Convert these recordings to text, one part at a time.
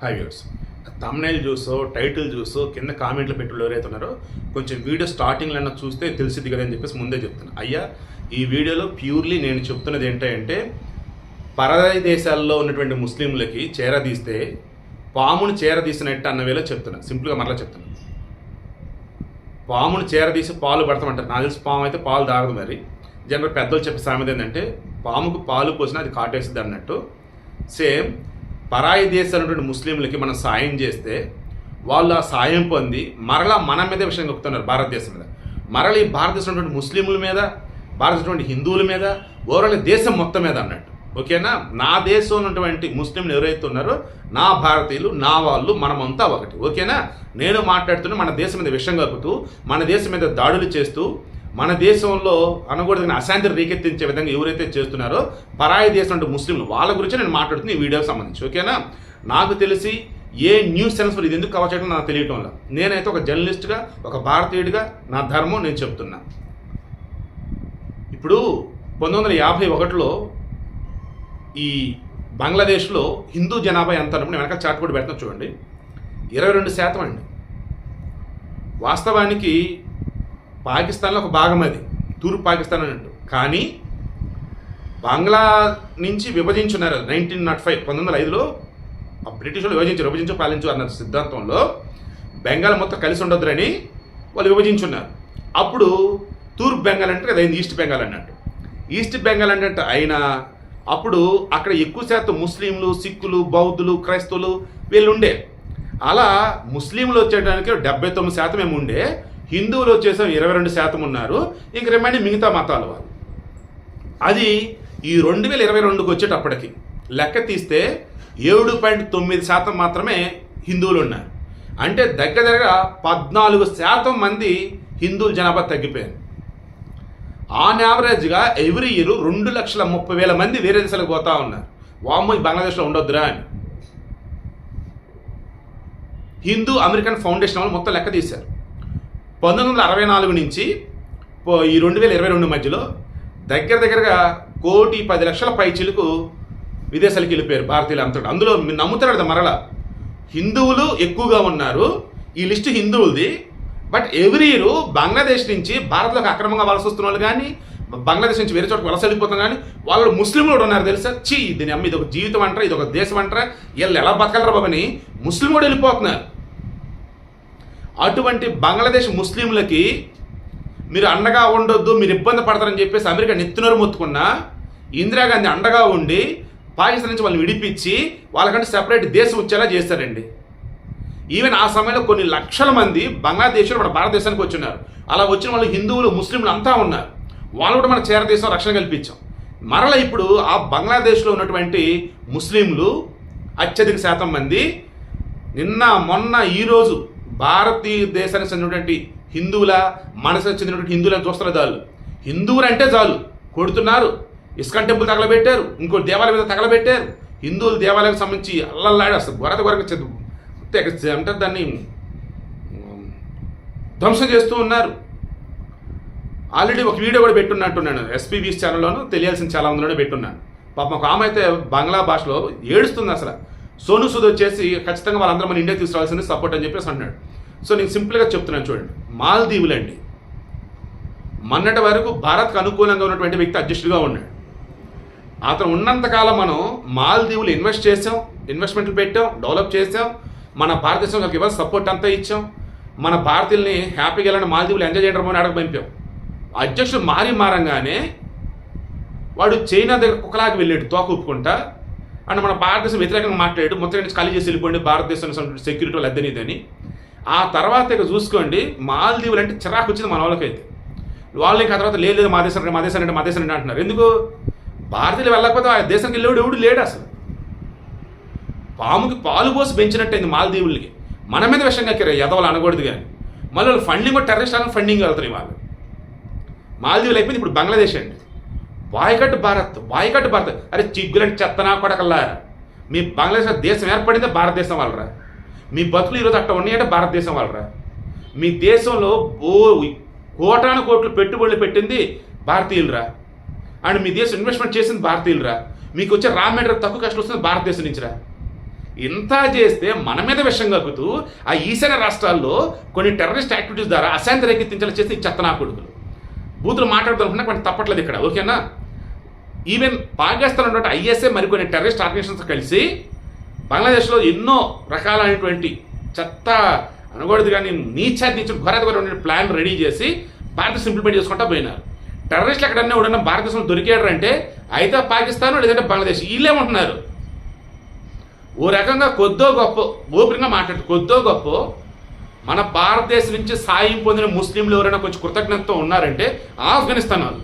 High viewers thumbnail చూసో title చూసో కింద కామెంట్లు పెట్టుళ్ళు ఎవరైతే ఉన్నారో కొంచెం వీడియో స్టార్టింగ్లో అన్న చూస్తే తెలిసిద్ది కదా అని చెప్పేసి ముందే చెప్తాను అయ్యా ఈ వీడియోలో ప్యూర్లీ నేను చెప్తున్నది ఏంటంటే పరాయి దేశాల్లో ఉన్నటువంటి ముస్లింలకి చేరదీస్తే పామును చేరదీసినట్టు అన్న వేళ చెప్తున్నా. సింపుల్గా మరలా చెప్తున్నా. పామును చేరదీసి పాలు పడతామంటారు. నాకు తెలిసి పాము అయితే పాలు తాగదు మరి. జనరల్ పెద్దలు చెప్పే సామెత ఏంటంటే పాముకు పాలు పోసినా అది కాటేస్తుంది అన్నట్టు. సేమ్ పరాయి దేశాలటువంటి ముస్లింలకి మనం సాయం చేస్తే వాళ్ళు ఆ సాయం పొంది మరలా మన మీద విషయం చెప్తున్నారు భారతదేశం మీద. మరలా ఈ భారతదేశం ఉన్నటువంటి ముస్లింల మీద భారతదేశం హిందువుల మీద ఓవరాల్ దేశం మొత్తం మీద అన్నట్టు. ఓకేనా? నా దేశంలో ఉన్నటువంటి ముస్లింలు ఎవరైతే ఉన్నారో నా భారతీయులు నా వాళ్ళు మనమంతా ఒకటి. ఓకేనా? నేను మాట్లాడుతున్న మన దేశం మీద విషం కలుపుతూ మన దేశం మీద దాడులు చేస్తూ మన దేశంలో అనకూడదని అశాంతిని రేకెత్తించే విధంగా ఎవరైతే చేస్తున్నారో పరాయి దేశం అంటే ముస్లింలు వాళ్ళ గురించి నేను మాట్లాడుతున్న ఈ వీడియోకి సంబంధించి ఓకేనా? నాకు తెలిసి ఏ న్యూస్ ఛానల్స్ ఇది ఎందుకు కవర్ చేయడం నాకు తెలియటం లేదు. నేనైతే ఒక జర్నలిస్ట్గా ఒక భారతీయుడిగా నా ధర్మం నేను చెప్తున్నా ఇప్పుడు పంతొమ్మిది వందల యాభై ఒకటిలో ఈ బంగ్లాదేశ్లో హిందూ జనాభా ఎంత అన్నప్పుడు నేను వెనక చాట్ కూడా చూడండి. ఇరవై రెండు శాతం అండి. వాస్తవానికి పాకిస్తాన్లో ఒక భాగం అది. తూర్పు పాకిస్తాన్ అన్నట్టు కానీ బంగ్లా నుంచి విభజించున్నారు. నైన్టీన్ నాట్ ఫైవ్ పంతొమ్మిది వందల ఐదులో ఆ బ్రిటిష్ వాళ్ళు విభజించారు. విభజించు పాలించు అన్న సిద్ధాంతంలో బెంగాల్ మొత్తం కలిసి ఉండొద్దురని వాళ్ళు విభజించున్నారు. అప్పుడు తూర్పు బెంగాల్ అంటే అది అయింది ఈస్ట్ బెంగాల్ అన్నట్టు. ఈస్ట్ బెంగాల్ అంటే అయినా అప్పుడు అక్కడ ఎక్కువ శాతం ముస్లింలు సిక్కులు బౌద్ధులు క్రైస్తవులు వీళ్ళు ఉండే. అలా ముస్లింలు వచ్చేయడానికి డెబ్బై తొమ్మిది శాతం ఏమి ఉండే. హిందువులు వచ్చేసాం ఇరవై రెండు శాతం ఉన్నారు. ఇంక రిమైండ్ మిగతా మతాలు వాళ్ళు. అది ఈ రెండు వేల ఇరవై రెండుకి వచ్చేటప్పటికి లెక్క తీస్తే ఏడు పాయింట్ తొమ్మిది శాతం మాత్రమే హిందువులు ఉన్నారు. అంటే దగ్గర దగ్గర పద్నాలుగు శాతం మంది హిందువుల జనాభా తగ్గిపోయింది. ఆన్ యావరేజ్గా ఎవ్రీ ఇయర్ రెండు లక్షల ముప్పై వేల మంది వేరే దేశాలకు పోతా ఉన్నారు. వామ్మ ఈ బంగ్లాదేశ్లో ఉండొద్దురా అని. హిందూ అమెరికన్ ఫౌండేషన్ వాళ్ళు మొత్తం లెక్క తీశారు. పంతొమ్మిది వందల అరవై నాలుగు నుంచి పో- ఈ రెండు వేల ఇరవై రెండు మధ్యలో దగ్గర దగ్గరగా కోటి పది లక్షల పైచిలకు విదేశాలకు వెళ్ళిపోయారు భారతీయులు అంతటా. అందులో మీరు నమ్ముతారు కదా మరలా హిందువులు ఎక్కువగా ఉన్నారు. ఈ లిస్టు హిందువులది. బట్ ఎవ్రీ ఇయర్ బంగ్లాదేశ్ నుంచి భారత్లోకి అక్రమంగా వలస వస్తున్న వాళ్ళు కానీ బంగ్లాదేశ్ నుంచి వేరే చోటకి వలస వెళ్ళిపోతున్నారు కానీ వాళ్ళు ముస్లింలు కూడా ఉన్నారు తెలుసా? చీ దీని అమ్మ ఇది ఒక జీవితం అంటారా ఇది ఒక దేశం అంటారా? వీళ్ళు ఎలా బతకలరా బాబని ముస్లిం కూడా వెళ్ళిపోతున్నారు. అటువంటి బంగ్లాదేశ్ ముస్లింలకి మీరు అండగా ఉండొద్దు మీరు ఇబ్బంది పడతారని చెప్పేసి అమెరికా నెత్తినోరు మొత్తుకున్నా ఇందిరాగాంధీ అండగా ఉండి పాకిస్తాన్ నుంచి వాళ్ళని విడిపించి వాళ్ళకంటే సెపరేట్ దేశం వచ్చేలా చేస్తారండి. ఈవెన్ ఆ సమయంలో కొన్ని లక్షల మంది బంగ్లాదేశ్లో మన భారతదేశానికి వచ్చిన్నారు అలా వచ్చిన వాళ్ళు హిందువులు ముస్లింలు అంతా ఉన్నారు. వాళ్ళు కూడా మన చేరదేశం రక్షణ కల్పించాం. మరల ఇప్పుడు ఆ బంగ్లాదేశ్లో ఉన్నటువంటి ముస్లింలు అత్యధిక శాతం మంది నిన్న మొన్న ఈరోజు భారతదేశానికి చెందినటువంటి హిందువుల మనసు చెందినటువంటి హిందువులను చూస్తారు చాలు. హిందువులు అంటే చాలు. కొడుతున్నారు. ఇస్కాన్ టెంపుల్ తగలబెట్టారు. ఇంకో దేవాలయం మీద తగలబెట్టారు. హిందువుల దేవాలయానికి సంబంధించి అల్లల్లాడు అసలు గొరత గొరక అంటే దాన్ని ధ్వంసం చేస్తూ ఉన్నారు. ఆల్రెడీ ఒక వీడియో కూడా పెట్టున్నట్టున్నాను. ఎస్పీబీస్ ఛానల్లోనూ తెలియాల్సిన చాలా మందిలోనే పెట్టున్నాను. పాపం ఒక ఆమె అయితే బంగ్లా భాషలో ఏడుస్తుంది అసలు. సోను సూద్ వచ్చేసి ఖచ్చితంగా వాళ్ళందరూ మన ఇండియా తీసుకురావాల్సింది సపోర్ట్ అని చెప్పేసి అన్నాడు సో నేను సింపుల్గా చెప్తున్నాను చూడండి. మాల్దీవులండి. మొన్నటి వరకు భారత్కు అనుకూలంగా ఉన్నటువంటి వ్యక్తి అధ్యక్షుడిగా ఉన్నాడు. అతను ఉన్నంతకాలం మనం మాల్దీవులు ఇన్వెస్ట్ చేసాం ఇన్వెస్ట్మెంట్లు పెట్టాం డెవలప్ చేసాం. మన భారతదేశంలోకి ఇవ్వాలి సపోర్ట్ అంతా ఇచ్చాం. మన భారతీయుల్ని హ్యాపీగా వెళ్ళండి మాల్దీవులు ఎంజాయ్ చేయడం అని అడగ పంపాం. అధ్యక్షుడు మారి మారంగానే వాడు చైనా దగ్గర కుక్కలాగా వెళ్ళాడు తోక ఒప్పుకుంటా అండ్ మన భారతదేశం వ్యతిరేకంగా మాట్లాడాడు మొత్తం నుంచి ఖాళీ చేసి వెళ్ళిపోండి భారతదేశం సెక్యూరిటీ వాళ్ళు అద్దనిదని ఆ తర్వాత ఇక చూసుకోండి మాల్దీవులు అంటే చిరాకు వచ్చింది మన వాళ్ళకైతే. వాళ్ళు ఇంకా ఆ తర్వాత లేదు మా దేశం మా దేశం అంటే మా దేశం అంటే అంటున్నారు. ఎందుకు? భారతీయులు వెళ్ళకపోతే ఆ దేశానికి వెళ్ళేవాడు ఎవడు లేడు అసలు. పాముకి పాలు పోసి పెంచినట్టయింది మాల్దీవులకి. మన మీద విషయంగా కక్కిరా ఎదవలు అనకూడదు కానీ. మళ్ళీ వాళ్ళు ఫండింగ్ కూడా టెర్రరిస్ట్ ఫండింగ్ వెళ్తున్నాయి వాళ్ళు మాల్దీవులు అయిపోయింది ఇప్పుడు బంగ్లాదేశ్ అండి. Boycott Bharat boycott Bharat. అరే చిగ్గులంటే చెత్తనా కొడకల్లా? మీ బంగ్లాదేశ్ దేశం ఏర్పడిందే భారతదేశం వాళ్ళరా? మీ బతుకులు ఈరోజు అట్ట ఉన్నాయంటే భారతదేశం వాళ్ళరా? మీ దేశంలో ఓ కోటాను కోట్లు పెట్టుబడులు పెట్టింది భారతీయులరా? అండ్ మీ దేశం ఇన్వెస్ట్మెంట్ చేసింది భారతీయులరా? మీకు వచ్చే రా మెటీరియల్ తక్కువ కష్టం వస్తుంది భారతదేశం నుంచిరా? ఇంత చేస్తే మన మీద విషం కక్కుతూ ఆ ఈశాన్య రాష్ట్రాల్లో కొన్ని టెర్రరిస్ట్ యాక్టివిటీస్ ద్వారా అశాంతి రేకెత్తించాలని చేసి చెత్తనా కొడుకులు. బూతులు మాట్లాడుతున్నా కొంచెం తప్పట్లేదు ఇక్కడ. ఓకేనా? ఈవెన్ పాకిస్తాన్ ఉన్నటువంటి ఐఎస్ఏ మరికొన్ని టెర్రరిస్ట్ ఆర్గనైజేషన్స్ కలిసి బంగ్లాదేశ్లో ఎన్నో రకాలైనటువంటి చెత్త అనకూడదు కానీ నీచాన్ని నుంచి ఘోరాత ప్లాన్ రెడీ చేసి భారతదేశం ఇంప్లిమెంట్ చేసుకుంటా పోయినారు. టెర్రరిస్టులు ఎక్కడన్నా ఎవడన్నా భారతదేశంలో దొరికాడు అంటే అయితే పాకిస్తాన్ లేదంటే బంగ్లాదేశ్ వీళ్ళేమంటున్నారు ఓ రకంగా కొద్దో గొప్ప ఓపెన్గా మాట్లాడు కొద్దో గొప్ప మన భారతదేశం నుంచి సాయం పొందిన ముస్లింలు ఎవరైనా కొంచెం కృతజ్ఞతతో ఉన్నారంటే ఆఫ్ఘనిస్తాన్ వాళ్ళు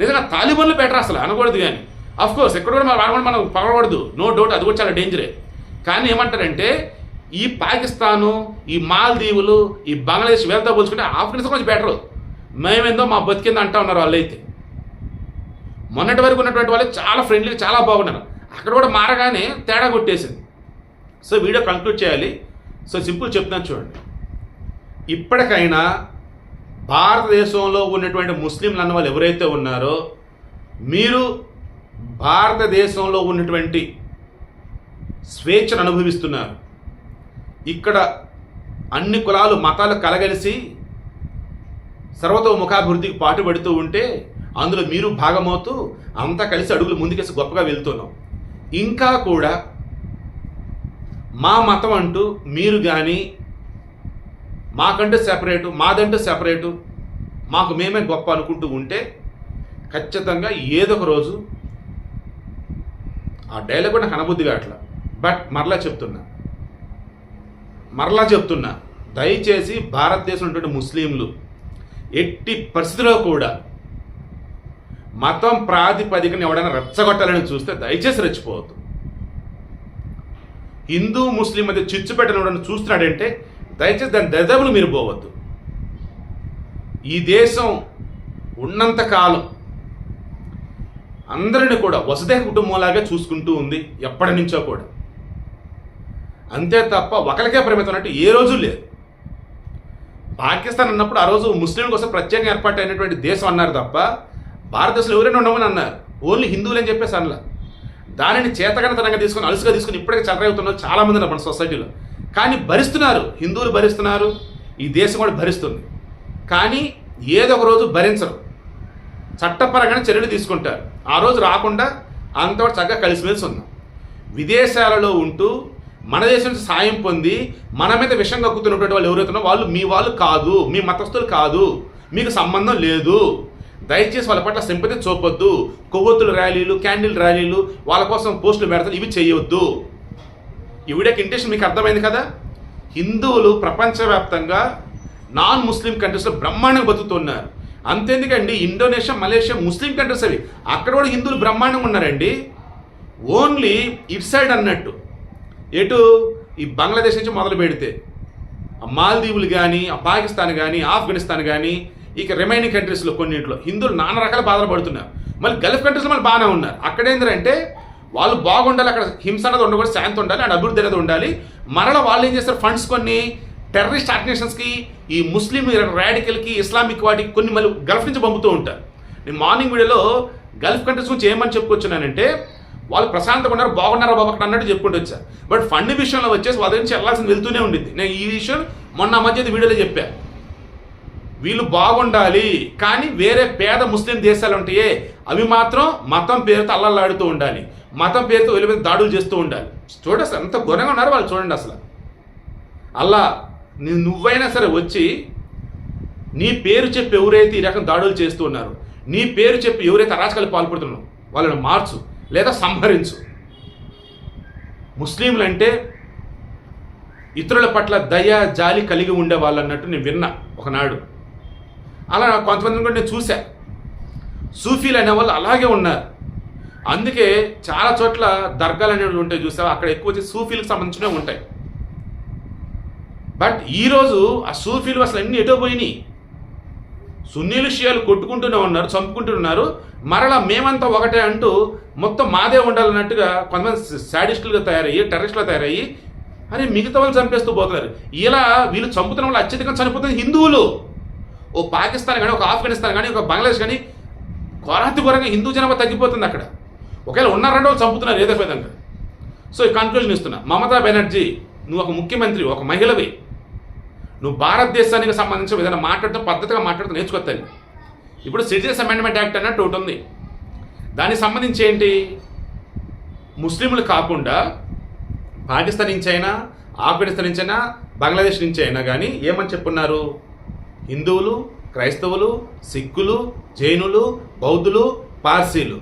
నిజంగా తాలిబన్లు బెటర్ అసలు అనకూడదు కానీ. అఫ్ కోర్స్ ఎక్కడ కూడా మనం మనం పగలకూడదు నో డౌట్ అది కూడా చాలా డేంజరే కానీ ఏమంటారంటే ఈ పాకిస్తాను ఈ మాల్దీవులు ఈ బంగ్లాదేశ్ వీళ్ళతో పోల్చుకుంటే ఆఫ్ఘనిస్తాన్ కొంచెం బెటరు మేమేందో మా బతికింది అంటా ఉన్నారు వాళ్ళు అయితే మొన్నటి వరకు ఉన్నటువంటి వాళ్ళు చాలా ఫ్రెండ్లీ చాలా బాగున్నారు. అక్కడ కూడా మారగానే తేడా కొట్టేసింది. సో వీడియో కంక్లూడ్ చేయాలి. సో సింపుల్ చెప్తున్నాను చూడండి. ఇప్పటికైనా భారతదేశంలో ఉన్నటువంటి ముస్లింలు అన్న వాళ్ళు ఎవరైతే ఉన్నారో మీరు భారతదేశంలో ఉన్నటువంటి స్వేచ్ఛను అనుభవిస్తున్నారు. ఇక్కడ అన్ని కులాలు మతాలు కలగలిసి సర్వతోముఖాభివృద్ధికి పాటుపడుతూ ఉంటే అందులో మీరు భాగమవుతూ అంతా కలిసి అడుగులు ముందుకేసి గొప్పగా వెళ్తున్నాం. ఇంకా కూడా మా మతం అంటూ మీరు కానీ మాకంటే సెపరేటు మాదంటూ సెపరేటు మాకు మేమే గొప్ప అనుకుంటూ ఉంటే ఖచ్చితంగా ఏదో ఒక రోజు ఆ డైలాగ్ కూడా నాకు అనబుద్ధి కావట్లా బట్ మరలా చెప్తున్నా. మరలా చెప్తున్నా. దయచేసి భారతదేశం ఉన్నటువంటి ముస్లింలు ఎట్టి పరిస్థితిలో కూడా మతం ప్రాతిపదికన ఎవడైనా రెచ్చగొట్టాలని చూస్తే దయచేసి రెచ్చిపోవద్దు. హిందూ ముస్లిం మధ్య చిచ్చు పెట్టిన ఎవడన్నా చూస్తున్నాడంటే దయచేసి దాని దరిదాపులు మీరు పోవద్దు. ఈ దేశం ఉన్నంత కాలం అందరిని కూడా వసుదేహ కుటుంబంలాగా చూసుకుంటూ ఉంది ఎప్పటి నుంచో కూడా. అంతే తప్ప ఒకరికే పరిమితం అన్నట్టు ఏ రోజు లేదు. పాకిస్తాన్ అన్నప్పుడు ఆ రోజు ముస్లింల కోసం ప్రత్యేకంగా ఏర్పాటైనటువంటి దేశం అన్నారు తప్ప భారతదేశంలో ఎవరైనా ఉండమని అన్నారు. ఓన్లీ హిందువులు అని చెప్పేసి అనలా. దానిని చేతగనతనంగా తీసుకొని అలుసుగా తీసుకొని ఇప్పటికే చల్లరవుతున్నారు చాలామంది మన సొసైటీలో. కానీ భరిస్తున్నారు. హిందువులు భరిస్తున్నారు. ఈ దేశం కూడా భరిస్తుంది. కానీ ఏదో ఒక రోజు భరించరు. చట్టపరంగానే చర్యలు తీసుకుంటారు. ఆ రోజు రాకుండా అంతవరకు చక్కగా కలిసిమెలిసి ఉన్నాం. విదేశాలలో ఉంటూ మన దేశం నుంచి సాయం పొంది మన మీద విషం కక్కుతున్నటువంటి వాళ్ళు ఎవరైతే వాళ్ళు మీ వాళ్ళు కాదు. మీ మతస్థులు కాదు. మీకు సంబంధం లేదు. దయచేసి వాళ్ళ పట్ల సింపతి చూపొద్దు. కొవ్వొత్తుల ర్యాలీలు క్యాండిల్ ర్యాలీలు వాళ్ళ కోసం పోస్టులు పెడతారు. ఇవి చేయొద్దు. ఈ వీడియోకి ఇంటెన్షన్ మీకు అర్థమైంది కదా? హిందువులు ప్రపంచవ్యాప్తంగా నాన్ ముస్లిం కంట్రీస్లో బ్రహ్మాండంగా బతుకుతున్నారు. అంతేందుకండి ఇండోనేషియా మలేషియా ముస్లిం కంట్రీస్ అవి. అక్కడ కూడా హిందువులు బ్రహ్మాండంగా ఉన్నారండి. ఓన్లీ ఇట్ సైడ్ అన్నట్టు. ఎటు? ఈ బంగ్లాదేశ్ నుంచి మొదలు పెడితే. మాల్దీవులు కానీ పాకిస్తాన్ కానీ ఆఫ్ఘనిస్తాన్ కానీ ఇక రిమైనింగ్ కంట్రీస్లో కొన్నింటిలో. హిందువులు నానా రకాల బాధలు పడుతున్నారు. మళ్ళీ గల్ఫ్ కంట్రీస్లో మళ్ళీ బాగానే ఉన్నారు. అక్కడ ఏంటంటే వాళ్ళు బాగుండాలి అక్కడ హింస అనేది ఉండకూడదు శాంతి ఉండాలి అండ్ అభివృద్ధి అనేది ఉండాలి. మరల వాళ్ళు ఏం చేస్తారు ఫండ్స్ కొన్ని టెర్రరిస్ట్ ఆర్గనైజేషన్స్కి ఈ ముస్లిం రాడికల్కి ఇస్లామిక్ వాటికి కొన్ని మళ్ళీ గల్ఫ్ నుంచి పంపుతూ ఉంటారు. నేను మార్నింగ్ వీడియోలో గల్ఫ్ కంట్రీస్ గురించి ఏమని చెప్పుకొచ్చున్నానంటే వాళ్ళు ప్రశాంతంగా ఉన్నారు బాగున్నారా బాబు అక్కడ అన్నట్టు చెప్పుకుంటూ వచ్చారు. బట్ ఫండ్ విషయంలో వచ్చేసి వాళ్ళ నుంచి వెళ్ళాల్సింది వెళ్తూనే ఉండింది నేను ఈ విషయం మొన్న మధ్య వీడియోలో చెప్పా. వీళ్ళు బాగుండాలి కానీ వేరే పేద ముస్లిం దేశాలు ఉంటాయే అవి మాత్రం మతం పేరుతో అల్లల్లాడుతూ ఉండాలి. మతం పేరుతో వీళ్ళ మీద దాడులు చేస్తూ ఉండాలి. చూడండి అసలు ఎంత ఘోరంగా ఉన్నారు వాళ్ళు చూడండి అసలు. అల్లా నీ- నువ్వైనా సరే వచ్చి నీ పేరు చెప్పి ఎవరైతే ఈ రకం దాడులు చేస్తూ ఉన్నారు నీ పేరు చెప్పి ఎవరైతే అరాచకాలు పాల్పడుతున్నావు వాళ్ళని మార్చు లేదా సంహరించు. ముస్లింలు అంటే ఇతరుల పట్ల దయ జాలి కలిగి ఉండే వాళ్ళు అన్నట్టు నేను విన్నా ఒకనాడు. అలా కొంతమందిని కూడా నేను చూశా. సూఫీలు అనే వాళ్ళు అలాగే ఉన్నారు. అందుకే చాలా చోట్ల దర్గాలు అనేవి ఉంటాయి చూసావా? అక్కడ ఎక్కువ వచ్చి సూఫీలకు సంబంధించినవి ఉంటాయి. బట్ ఈరోజు ఆ సూఫీలు అసలు అన్ని ఎటో పోయినాయి. సున్నీలు షియాలు కొట్టుకుంటూనే ఉన్నారు చంపుకుంటున్నారు మరలా మేమంతా ఒకటే అంటూ మొత్తం మాదే ఉండాలన్నట్టుగా కొంతమంది శాడిస్టులుగా తయారయ్యి టెర్రరిస్టులుగా తయారయ్యి అరే మిగతా వాళ్ళు చంపేస్తూ పోతున్నారు. ఇలా వీళ్ళు చంపుతున్న వాళ్ళు అత్యధికంగా చనిపోతుంది హిందువులు. ఓ పాకిస్తాన్ కానీ ఒక ఆఫ్ఘనిస్తాన్ కానీ ఒక బంగ్లాదేశ్ కానీ ఘోరాతి ఘోరంగా హిందూ జనాభా తగ్గిపోతుంది అక్కడ. ఒకవేళ ఉన్నారంటే వాళ్ళు చంపుతున్నారు ఏదో విధంగా సో ఈ కన్క్లూజన్ ఇస్తున్నా. మమతా బెనర్జీ నువ్వు ఒక ముఖ్యమంత్రి ఒక మహిళవి. నువ్వు భారతదేశానికి సంబంధించిన ఏదైనా మాట్లాడుతూ పద్ధతిగా మాట్లాడుతూ నేర్చుకోవాలి ఇప్పుడు సిటిజన్స్ అమెండ్మెంట్ యాక్ట్ అన్నట్టు ఒకటి ఉంది. దానికి సంబంధించి ఏంటి? ముస్లింలు కాకుండా పాకిస్తాన్ నుంచి అయినా ఆఫ్ఘనిస్తాన్ నుంచి అయినా బంగ్లాదేశ్ నుంచి అయినా కానీ ఏమని చెప్పున్నారు? హిందువులు క్రైస్తవులు సిక్కులు జైనులు బౌద్ధులు పార్సీలు.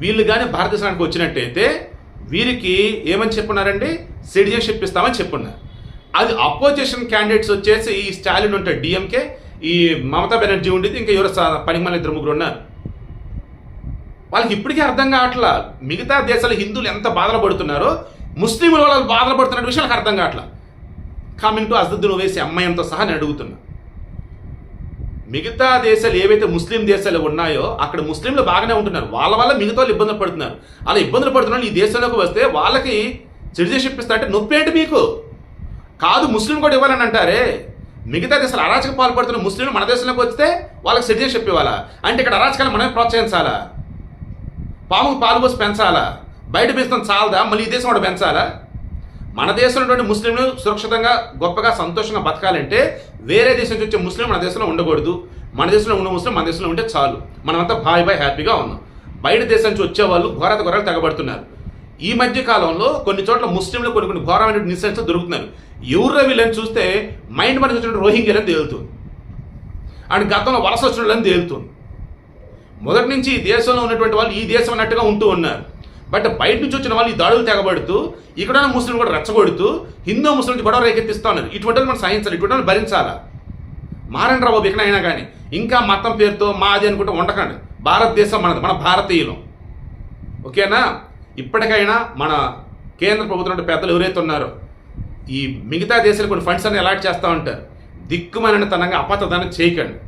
వీళ్ళు కానీ భారతదేశానికి వచ్చినట్టయితే వీరికి ఏమని చెప్పున్నారండి? సిటిజన్షిప్ ఇస్తామని చెప్పున్నారు. అది అపోజిషన్ క్యాండిడేట్స్ వచ్చేసి ఈ స్టాలిన్ ఉంటాడు డిఎంకే. ఈ మమతా బెనర్జీ ఉండేది ఇంకా ఎవరో పనికి ఇద్దరు ముగ్గురు ఉన్నారు. వాళ్ళకి ఇప్పటికీ అర్థం కావట్లా? మిగతా దేశాల హిందువులు ఎంత బాధలు పడుతున్నారో ముస్లింలు వాళ్ళు బాధలు పడుతున్న విషయాలకు అర్థం కావట్లా? కమింగ్ టు అసదుద్దీన్ వేసి అమ్మాయంతో సహా నేను అడుగుతున్నా. మిగతా దేశాలు ఏవైతే ముస్లిం దేశాలు ఉన్నాయో అక్కడ ముస్లింలు బాగానే ఉంటున్నారు. వాళ్ళ వల్ల మిగతా వాళ్ళు ఇబ్బందులు పడుతున్నారు. అలా ఇబ్బందులు పడుతున్నారు ఈ దేశంలోకి వస్తే వాళ్ళకి సిటిజన్షిప్ ఇస్తారంటే నొప్పేంటి మీకు? కాదు ముస్లిం కూడా ఇవ్వాలని అంటారే? మిగతా దేశాలు అరాచక పాల్పడుతున్న ముస్లింలు మన దేశంలోకి వస్తే వాళ్ళకి సిటిజన్షిప్ ఇవ్వాలా? అంటే ఇక్కడ అరాచకాలు మనమే ప్రోత్సహించాలా? పాముకు పాలు పోసి పెంచాలా? బయట పెంచడం చాలదా? మళ్ళీ ఈ దేశం కూడా పెంచాలా? మన దేశంలో ఉన్నటువంటి ముస్లింలు సురక్షితంగా గొప్పగా సంతోషంగా బతకాలంటే వేరే దేశం నుంచి వచ్చే ముస్లిం మన దేశంలో ఉండకూడదు. మన దేశంలో ఉన్న ముస్లిం మన దేశంలో ఉంటే చాలు. మనమంతా బాయ్ బాయ్ హ్యాపీగా ఉన్నాం. బయట దేశం నుంచి వచ్చే వాళ్ళు ఘోరత ఘోరాలు తెగబడుతున్నారు. ఈ మధ్య కాలంలో కొన్ని చోట్ల ముస్లింలు కొన్ని కొన్ని ఘోరమైన నిశ్చయించ దొరుకుతున్నారు ఎవరు వీళ్ళని చూస్తే మైండ్ మనకి వచ్చిన రోహింగ్యాలని తేలుతుంది. అండ్ గతంలో వలస వచ్చిన వాళ్ళని తేలుతుంది. మొదటి నుంచి ఈ దేశంలో ఉన్నటువంటి వాళ్ళు ఈ దేశం అన్నట్టుగా ఉంటూ ఉన్నారు. బట్ బయట నుంచి వచ్చిన వాళ్ళు ఈ దాడులు తెగబడుతూ ఇక్కడ ముస్లింలు కూడా రెచ్చగొడుతూ హిందూ ముస్లిం గొడవ రేకెత్తిస్తా ఉన్నారు. ఇటువంటి మనం సహించాలి ఇటువంటి భరించాలా. మారండి రాబాబు ఎక్కడైనా కానీ ఇంకా మతం పేరుతో మాది అనుకుంటూ ఉండకండి. భారతదేశం మనది మన భారతీయులం. ఓకేనా? ఇప్పటికైనా మన కేంద్ర ప్రభుత్వం పెద్దలు ఎవరైతే ఉన్నారో ఈ మిగతా దేశాలు కొన్ని ఫండ్స్ అన్ని అలాట్ చేస్తూ ఉంటారు. దిక్కుమాలిన తనంగా అపతదానం చేయకండి.